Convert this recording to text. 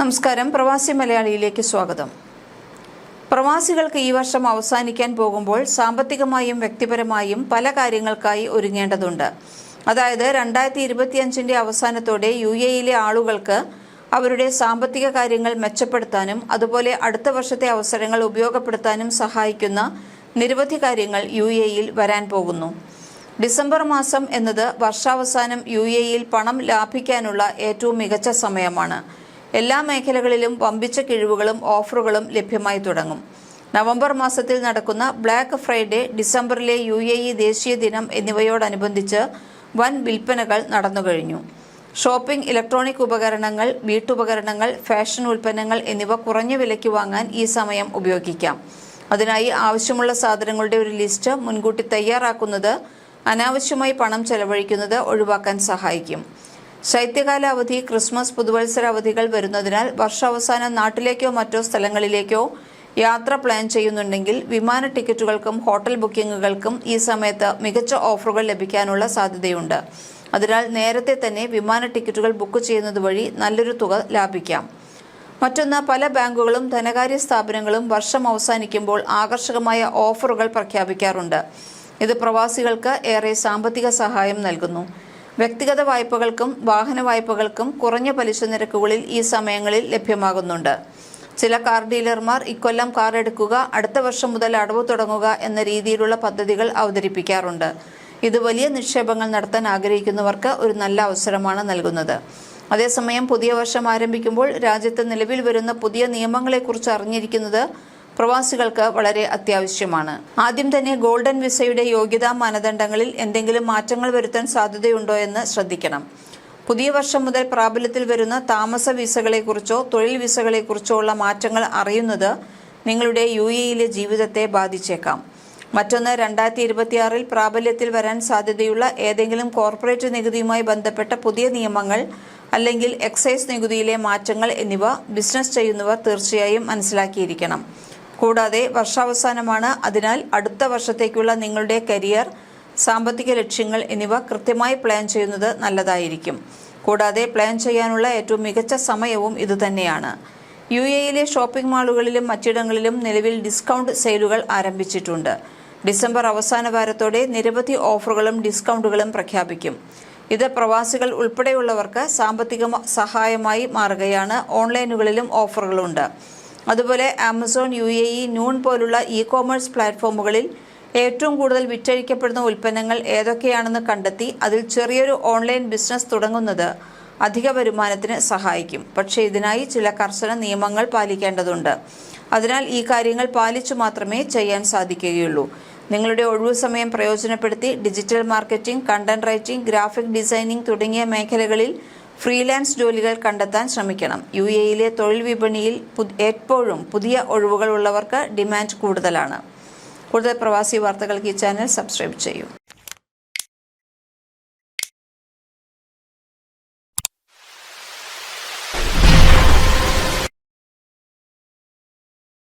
നമസ്കാരം. പ്രവാസി മലയാളിയിലേക്ക് സ്വാഗതം. പ്രവാസികൾക്ക് ഈ വർഷം അവസാനിക്കാൻ പോകുമ്പോൾ സാമ്പത്തികമായും വ്യക്തിപരമായും പല കാര്യങ്ങൾക്കായി ഒരുങ്ങേണ്ടതുണ്ട്. അതായത് രണ്ടായിരത്തി ഇരുപത്തിയഞ്ചിന്റെ അവസാനത്തോടെ യു എയിലെ ആളുകൾക്ക് അവരുടെ സാമ്പത്തിക കാര്യങ്ങൾ മെച്ചപ്പെടുത്താനും അതുപോലെ അടുത്ത വർഷത്തെ അവസരങ്ങൾ ഉപയോഗപ്പെടുത്താനും സഹായിക്കുന്ന നിരവധി കാര്യങ്ങൾ യു എയിൽ വരാൻ പോകുന്നു. ഡിസംബർ മാസം എന്നത് വർഷാവസാനം യു എയിൽ പണം ലാഭിക്കാനുള്ള ഏറ്റവും മികച്ച സമയമാണ്. എല്ലാ മേഖലകളിലും വമ്പിച്ച കിഴിവുകളും ഓഫറുകളും ലഭ്യമായി തുടങ്ങും. നവംബർ മാസത്തിൽ നടക്കുന്ന ബ്ലാക്ക് ഫ്രൈഡേ ഡിസംബറിലെ യു എ ഇ ദേശീയ ദിനം എന്നിവയോടനുബന്ധിച്ച് വൻ വിൽപ്പനകൾ നടന്നുകഴിഞ്ഞു ഷോപ്പിംഗ് ഇലക്ട്രോണിക് ഉപകരണങ്ങൾ വീട്ടുപകരണങ്ങൾ ഫാഷൻ ഉൽപ്പന്നങ്ങൾ എന്നിവ കുറഞ്ഞ വിലയ്ക്ക് വാങ്ങാൻ ഈ സമയം ഉപയോഗിക്കാം. അതിനായി ആവശ്യമുള്ള സാധനങ്ങളുടെ ഒരു ലിസ്റ്റ് മുൻകൂട്ടി തയ്യാറാക്കുന്നത് അനാവശ്യമായി പണം ചെലവഴിക്കുന്നത് ഒഴിവാക്കാൻ സഹായിക്കും. ശൈത്യകാല അവധി ക്രിസ്മസ് പുതുവത്സര അവധികൾ വരുന്നതിനാൽ വർഷാവസാനം നാട്ടിലേക്കോ മറ്റോ സ്ഥലങ്ങളിലേക്കോ യാത്ര പ്ലാൻ ചെയ്യുന്നുണ്ടെങ്കിൽ വിമാന ടിക്കറ്റുകൾക്കും ഹോട്ടൽ ബുക്കിംഗുകൾക്കും ഈ സമയത്ത് മികച്ച ഓഫറുകൾ ലഭിക്കാനുള്ള സാധ്യതയുണ്ട്. അതിനാൽ നേരത്തെ തന്നെ വിമാന ടിക്കറ്റുകൾ ബുക്ക് ചെയ്യുന്നത് വഴി നല്ലൊരു തുക ലാഭിക്കാം. മറ്റൊന്ന് പല ബാങ്കുകളും ധനകാര്യ സ്ഥാപനങ്ങളും വർഷം അവസാനിക്കുമ്പോൾ ആകർഷകമായ ഓഫറുകൾ പ്രഖ്യാപിക്കാറുണ്ട്. ഇത് പ്രവാസികൾക്ക് ഏറെ സാമ്പത്തിക സഹായം നൽകുന്നു. വ്യക്തിഗത വായ്പകൾക്കും വാഹന വായ്പകൾക്കും കുറഞ്ഞ പലിശ നിരക്കുകളിൽ ഈ സമയങ്ങളിൽ ലഭ്യമാകുന്നുണ്ട്. ചില കാർ ഡീലർമാർ ഇക്കൊല്ലം കാർ എടുക്കുക അടുത്ത വർഷം മുതൽ അടവ് തുടങ്ങുക എന്ന രീതിയിലുള്ള പദ്ധതികൾ അവതരിപ്പിക്കാറുണ്ട്. ഇത് വലിയ നിക്ഷേപങ്ങൾ നടത്താൻ ആഗ്രഹിക്കുന്നവർക്ക് ഒരു നല്ല അവസരമാണ് നൽകുന്നത്. അതേസമയം പുതിയ വർഷം ആരംഭിക്കുമ്പോൾ രാജ്യത്ത് നിലവിൽ വരുന്ന പുതിയ നിയമങ്ങളെക്കുറിച്ച് അറിഞ്ഞിരിക്കുന്നത് പ്രവാസികൾക്ക് വളരെ അത്യാവശ്യമാണ്. ആദ്യം തന്നെ ഗോൾഡൻ വിസയുടെ യോഗ്യതാ മാനദണ്ഡങ്ങളിൽ എന്തെങ്കിലും മാറ്റങ്ങൾ വരുത്താൻ സാധ്യതയുണ്ടോ എന്ന് ശ്രദ്ധിക്കണം. പുതിയ വർഷം മുതൽ പ്രാബല്യത്തിൽ വരുന്ന താമസ വിസകളെക്കുറിച്ചോ തൊഴിൽ വിസകളെക്കുറിച്ചോ ഉള്ള മാറ്റങ്ങൾ അറിയുന്നത് നിങ്ങളുടെ യു എയിലെ ജീവിതത്തെ ബാധിച്ചേക്കാം. മറ്റൊന്ന് രണ്ടായിരത്തി ഇരുപത്തിയാറിൽ പ്രാബല്യത്തിൽ വരാൻ സാധ്യതയുള്ള ഏതെങ്കിലും കോർപ്പറേറ്റ് നികുതിയുമായി ബന്ധപ്പെട്ട പുതിയ നിയമങ്ങൾ അല്ലെങ്കിൽ എക്സൈസ് നികുതിയിലെ മാറ്റങ്ങൾ എന്നിവ ബിസിനസ് ചെയ്യുന്നവർ തീർച്ചയായും മനസ്സിലാക്കിയിരിക്കണം. കൂടാതെ വർഷാവസാനമാണ്. അതിനാൽ അടുത്ത വർഷത്തേക്കുള്ള നിങ്ങളുടെ കരിയർ സാമ്പത്തിക ലക്ഷ്യങ്ങൾ എന്നിവ കൃത്യമായി പ്ലാൻ ചെയ്യുന്നത് നല്ലതായിരിക്കും. കൂടാതെ പ്ലാൻ ചെയ്യാനുള്ള ഏറ്റവും മികച്ച സമയവും ഇതുതന്നെയാണ്. യു എയിലെ ഷോപ്പിംഗ് മാളുകളിലും മറ്റിടങ്ങളിലും നിലവിൽ ഡിസ്കൗണ്ട് സെയിലുകൾ ആരംഭിച്ചിട്ടുണ്ട്. ഡിസംബർ അവസാന വാരത്തോടെ നിരവധി ഓഫറുകളും ഡിസ്കൗണ്ടുകളും പ്രഖ്യാപിക്കും. ഇത് പ്രവാസികൾ ഉൾപ്പെടെയുള്ളവർക്ക് സാമ്പത്തിക സഹായമായി മാറുകയാണ്. ഓൺലൈനുകളിലും ഓഫറുകളുണ്ട്. അതുപോലെ Amazon U A E Noon പോലുള്ള ഇ കോമേഴ്സ് പ്ലാറ്റ്ഫോമുകളിൽ ഏറ്റവും കൂടുതൽ വിറ്റഴിക്കപ്പെടുന്ന ഉൽപ്പന്നങ്ങൾ ഏതൊക്കെയാണെന്ന് കണ്ടെത്തി അതിൽ ചെറിയൊരു ഓൺലൈൻ ബിസിനസ് തുടങ്ങുന്നത് അധിക വരുമാനത്തിന് സഹായിക്കും. പക്ഷേ ഇതിനായി ചില കർശന നിയമങ്ങൾ പാലിക്കേണ്ടതുണ്ട്. അതിനാൽ ഈ കാര്യങ്ങൾ പാലിച്ചു മാത്രമേ ചെയ്യാൻ സാധിക്കുകയുള്ളൂ. നിങ്ങളുടെ ഒഴിവു സമയം പ്രയോജനപ്പെടുത്തി digital marketing content writing graphic designing തുടങ്ങിയ മേഖലകളിൽ ഫ്രീലാൻസ് ജോലികൾ കണ്ടെത്താൻ ശ്രമിക്കണം. യു എയിലെ തൊഴിൽ വിപണിയിൽ എപ്പോഴും പുതിയ ഒഴിവുകൾ ഉള്ളവർക്ക് ഡിമാൻഡ് കൂടുതലാണ്. കൂടുതൽ പ്രവാസി വാർത്തകൾക്ക് ഈ ചാനൽ സബ്സ്ക്രൈബ് ചെയ്യൂ.